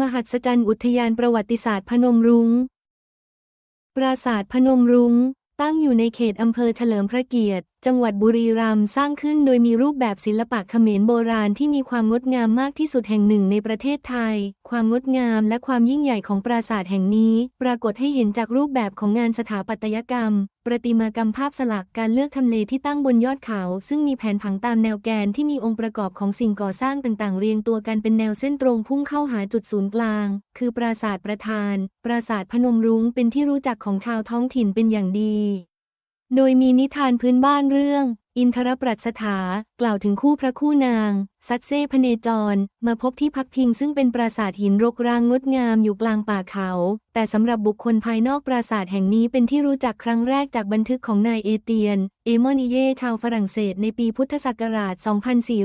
มหัศจรรย์อุทยานประวัติศาสตร์พนมรุง้ง ปราสาทพนมรุง้ง ตั้งอยู่ในเขตอำเภอเฉลิมพระเกียรติ จังหวัดบุรีรัมย์สร้างขึ้นโดยมีรูปแบบศิลปะเขมรโบราณที่มีความงดงามมากที่สุดแห่งหนึ่งในประเทศไทย ความงดงามและความยิ่งใหญ่ของปราสาทแห่งนี้ ปรากฏให้เห็นจากรูปแบบของงานสถาปัตยกรรม ประติมากรรมภาพสลักการเลือกทำเลที่ตั้งบนยอดเขา ซึ่งมีแผนผังตามแนวแกนที่มีองค์ประกอบของสิ่งก่อสร้างต่างๆ เรียงตัวกันเป็นแนวเส้นตรงพุ่งเข้าหาจุดศูนย์กลาง คือปราสาทประธาน ปราสาทพนมรุ้งเป็นที่รู้จักของชาวท้องถิ่นเป็นอย่างดี โดยมีนิทานพื้นบ้านเรื่อง อินทรปรัชถากล่าวถึงคู่พระคู่นาง ซัดเซ่พเนจร มาพบที่พักพิงซึ่งเป็นปราสาทหินรกรางงดงามอยู่กลางป่าเขา แต่สำหรับบุคคลภายนอกปราสาทแห่งนี้เป็นที่รู้จักครั้งแรกจากบันทึกของนายเอเตียน เอมอนิเยชาวฝรั่งเศสในปีพุทธศักราช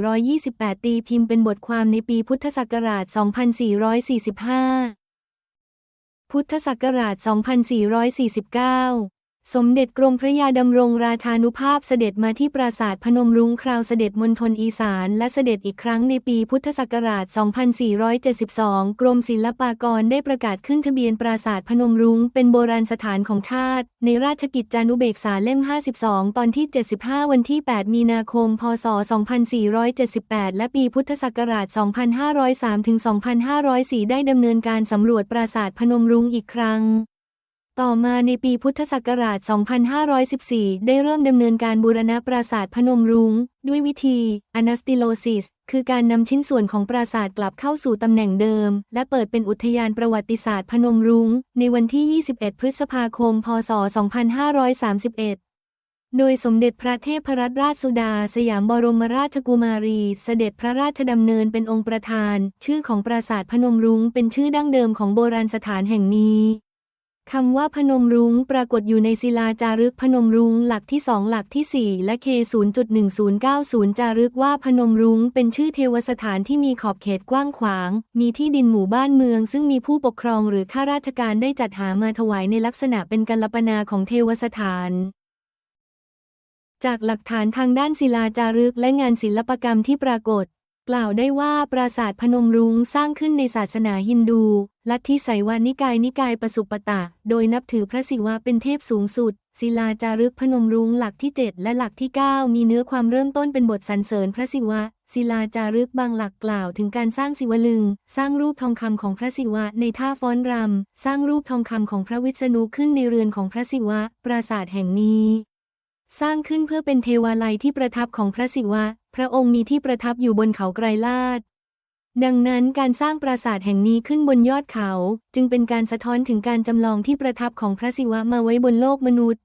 2428 ตีพิมพ์เป็นบทความในปีพุทธศักราช 2445 พุทธศักราช 2449 สมเด็จกรมพระยาดำรงราชานุภาพเสด็จมาที่ปราสาทพนมรุ้งคราวเสด็จมณฑลอีสานและเสด็จอีกครั้งในปีพุทธศักราช 2472 กรมศิลปากรได้ประกาศขึ้นทะเบียนปราสาทพนมรุ้งเป็นโบราณสถานของชาติ ในราชกิจจานุเบกษาเล่ม 52 ตอนที่ 75 วันที่ 8 มีนาคม พศ 2478 และปีพุทธศักราช 2503 ถึง 2504 ได้ดำเนินการสำรวจปราสาทพนมรุ้งอีกครั้ง ต่อมาในปีพุทธศักราช 2514 ได้เริ่มดำเนินการบูรณะปราสาทพนมรุง้ง ด้วยวิธี Anastilosis คือการนำชิ้นส่วนของปราสาทกลับเข้าสู่ตำแหน่งเดิม และเปิดเป็นอุทยานประวัติศาสตร์พนมรุง้ง ในวันที่ 21 พฤษภาคม พศ 2531โดยสมเด็จพระเทพรัตนราชสุดา สยามบรมราชกุมารี เสด็จพระราชดำเนินเป็นองค์ประธาน ชื่อของปราสาทพนมรุ้งเป็นชื่อดั้งเดิมของโบราณสถานแห่งนี้ คำว่าพนมรุ้งปรากฏอยู่ในศิลาจารึกพนมรุ้งหลักที่สองหลักที่ 4 และเค0.1090 จารึกว่าพนมรุ้งเป็นชื่อเทวสถานที่มีขอบเขตกว้างขวาง มีที่ดินหมู่บ้านเมือง ซึ่งมีผู้ปกครองหรือข้าราชการได้จัดหามาถวายในลักษณะเป็นกัลปนาของเทวสถานจากหลักฐานทางด้านศิลาจารึกและงานศิลปกรรมที่ปรากฏ กล่าวได้ว่าปราสาทพนมรุ้งสร้างขึ้นในศาสนาฮินดู ลัทธิไสยวานิกายนิกายปสุปตะ โดยนับถือพระศิวะเป็นเทพสูงสุด ศิลาจารึกพนมรุ้งหลักที่ 7 และหลักที่ 9 มีเนื้อความเริ่มต้นเป็นบทสรรเสริญพระศิวะ ศิลาจารึกบางหลักกล่าวถึงการสร้างศิวลึง สร้างรูปทองคำของพระศิวะในท่าฟ้อนรำสร้างรูปทองคำของพระวิษณุขึ้นในเรือนของพระศิวะ ปราสาทแห่งนี้ สร้างขึ้นเพื่อเป็นเทวาลัยที่ประทับของพระศิวะ พระองค์มีที่ประทับอยู่บนเขาไกรลาดดังนั้นการสร้างปราสาทแห่งนี้ขึ้นบนยอดเขา จึงเป็นการสะท้อนถึงการจำลองที่ประทับของพระศิวะมาไว้บนโลกมนุษย์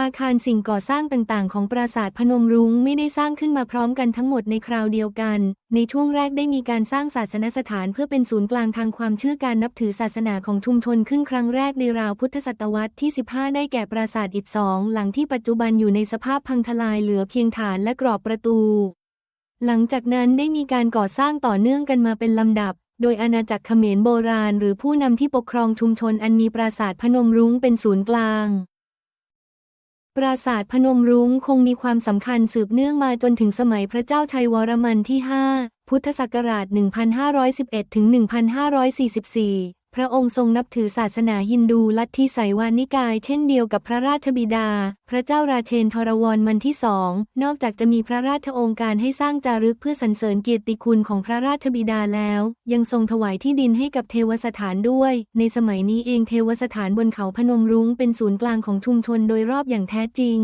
อาคารสิ่งก่อสร้างต่างๆ ของปราสาทพนมรุ้งไม่ได้สร้างขึ้นมาพร้อมกันทั้งหมดในคราวเดียวกัน ในช่วงแรกได้มีการสร้างศาสนสถานเพื่อเป็นศูนย์กลางทางความเชื่อการนับถือศาสนาของชุมชนขึ้นครั้งแรกในราวพุทธศตวรรษที่ 15 ได้แก่ปราสาทอิฐสองหลังที่ปัจจุบันอยู่ในสภาพพังทลายเหลือเพียงฐานและกรอบประตู หลังจากนั้นได้มีการก่อสร้างต่อเนื่องกันมาเป็นลำดับโดยอาณาจักรเขมรโบราณ หรือผู้นำที่ปกครองชุมชนอันมีปราสาทพนมรุ้งเป็นศูนย์กลาง ปราสาทพนมรุ้งคงมีความสำคัญสืบเนื่องมาจนถึงสมัยพระเจ้าชัยวรมันที่ 5 พุทธศักราช 1511 ถึง 1544 พระองค์ทรงนับถือศาสนาฮินดูลัทธิไสยวานิกาย เช่นเดียวกับพระราชบิดา พระเจ้าราเชนทรวรมันที่สอง นอกจากจะมีพระราชองค์การให้สร้างจารึกเพื่อสรรเสริญเกียรติคุณของพระราชบิดาแล้ว ยังทรงถวายที่ดินให้กับเทวสถานด้วย ในสมัยนี้เองเทวสถานบนเขาพนมรุ้งเป็นศูนย์กลางของชุมชนโดยรอบอย่างแท้จริง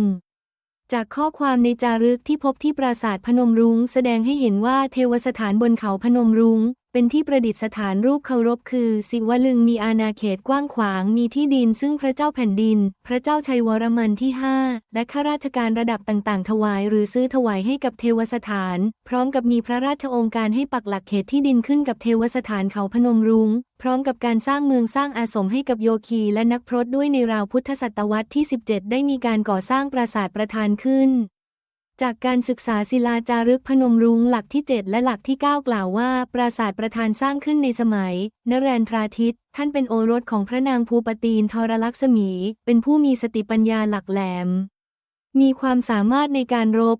จากข้อความในจารึกที่พบที่ปราสาทพนมรุง้ง แสดงให้เห็นว่าเทวสถานบนเขาพนมรุง้ง เป็นที่ประดิษฐานรูปเคารพคือ สิวลึงมีอาณาเขตกว้างขวางมีที่ดินซึ่งพระเจ้าแผ่นดิน พระเจ้าชัยวรมันที่ 5 และข้าราชการระดับต่างๆ ถวายหรือซื้อถวายให้กับเทวสถาน พร้อมกับมีพระราชโองการให้ปักหลักเขตที่ดินขึ้นกับเทวสถานเขาพนมรุง้ง พร้อมกับการสร้างเมืองสร้างอาสมให้กับโยคีและนักพรตด้วยในราวพุทธศตวรรษที่ 17 ได้มีการก่อสร้างปราสาทประธานขึ้น จากการศึกษาศิลาจารึกพนมรุ้งหลักที่ 7 และหลักที่ 9 กล่าวว่า ปราสาทประธานสร้างขึ้นในสมัย นเรนทราทิต ท่านเป็นโอรสของพระนางภูปตีนทรลักษมี เป็นผู้มีสติปัญญาหลักแหลม มีความสามารถในการรบ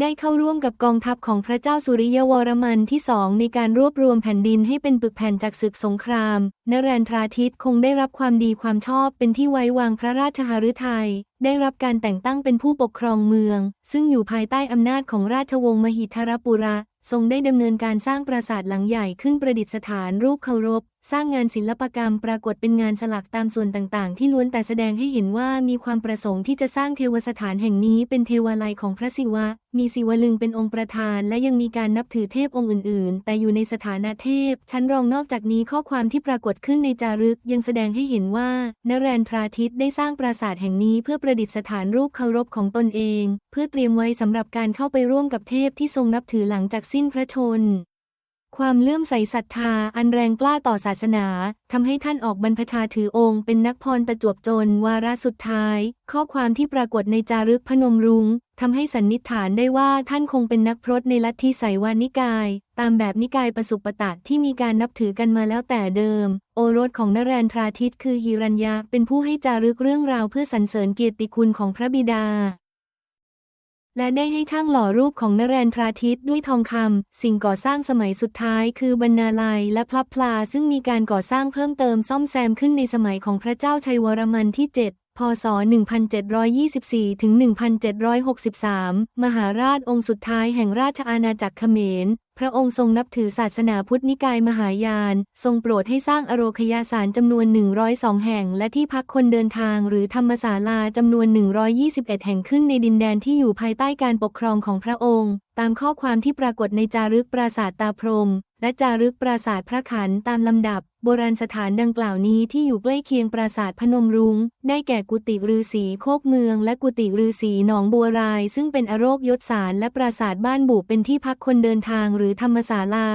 ได้เข้าร่วมกับกองทัพของพระเจ้าสุริยวรมันที่สองในการรวบรวมแผ่นดินให้เป็นปึกแผ่นจากศึกสงคราม นเรนทราทิตคงได้รับความดีความชอบเป็นที่ไว้วางพระราชหฤทัย ได้รับการแต่งตั้งเป็นผู้ปกครองเมือง ซึ่งอยู่ภายใต้อำนาจของราชวงศ์มหิทรปุระ ทรงได้ดำเนินการสร้างปราสาทหลังใหญ่ขึ้นประดิษฐานรูปเคารพ สร้างงานศิลปกรรมปรากฏเป็นงานสลักตามส่วนต่างๆ ที่ล้วนแต่แสดงให้เห็นว่ามีความประสงค์ที่จะสร้างเทวสถานแห่งนี้เป็นเทวาลัยของพระศิวะ มีศิวลึงเป็นองค์ประธาน และยังมีการนับถือเทพองค์อื่น ๆ แต่อยู่ในสถานะเทพ ชั้นรองนอกจากนี้ข้อความที่ปรากฏขึ้นในจารึกยังแสดงให้เห็นว่านเรนทราทิตได้สร้างปราสาทแห่งนี้เพื่อประดิษฐานรูปเคารพของตนเอง เพื่อเตรียมไว้สำหรับการเข้าไปร่วมกับเทพที่ทรงนับถือหลังจากสิ้นพระชน ความเลื่อมใสศรัทธาอันแรงกล้าต่อศาสนาทำให้ท่านออกบรรพชาถือองค์ เป็นนักพรประจวบจนวาระสุดท้าย ข้อความที่ปรากฏในจารึกพนมรุง้งทำให้สันนิษฐานได้ว่าท่านคงเป็นนักพรตในลัทธิไสยวานิกาย ตามแบบนิกายปสุปตะที่มีการนับถือกันมาแล้วแต่เดิม โอรสของนเรนทราทิตคือฮิรัญญาเป็นผู้ให้จารึกเรื่องราวเพื่อสรรเสริญเกียรติคุณของพระบิดา และได้ให้ช่างหล่อรูปของนเรนทราทิตด้วยทองคำ สิ่งก่อสร้างสมัยสุดท้ายคือบรรณาลัยและพลับพลาซึ่งมีการก่อสร้างเพิ่มเติมซ่อมแซมขึ้นในสมัยของพระเจ้าชัยวรมันที่ 7 พศ 1724 ถึง 1763 มหาราชองค์สุดท้ายแห่งราชอาณาจักรเขมร พระองค์ทรงนับถือศาสนาพุทธนิกายมหายาน ทรงโปรดให้สร้างอโรคยาสารจำนวน 102 แห่ง และที่พักคนเดินทางหรือธรรมศาลาจำนวน 121 แห่งขึ้นในดินแดนที่อยู่ภายใต้การปกครองของพระองค์ตามข้อความที่ปรากฏในจารึกปราสาทตาพรม และจารึกปราสาทพระขันตามลำดับ โบราณสถานดังกล่าวนี้ที่อยู่ใกล้เคียงปราสาทพนมรุง้ง ได้แก่กุฏิฤาษีโคกเมือง และกุฏิฤาษีหนองบัวราย ซึ่งเป็นอโรคยศสารและปราสาทบ้านบุเป็นที่พักคนเดินทางหรือธรรมศาลา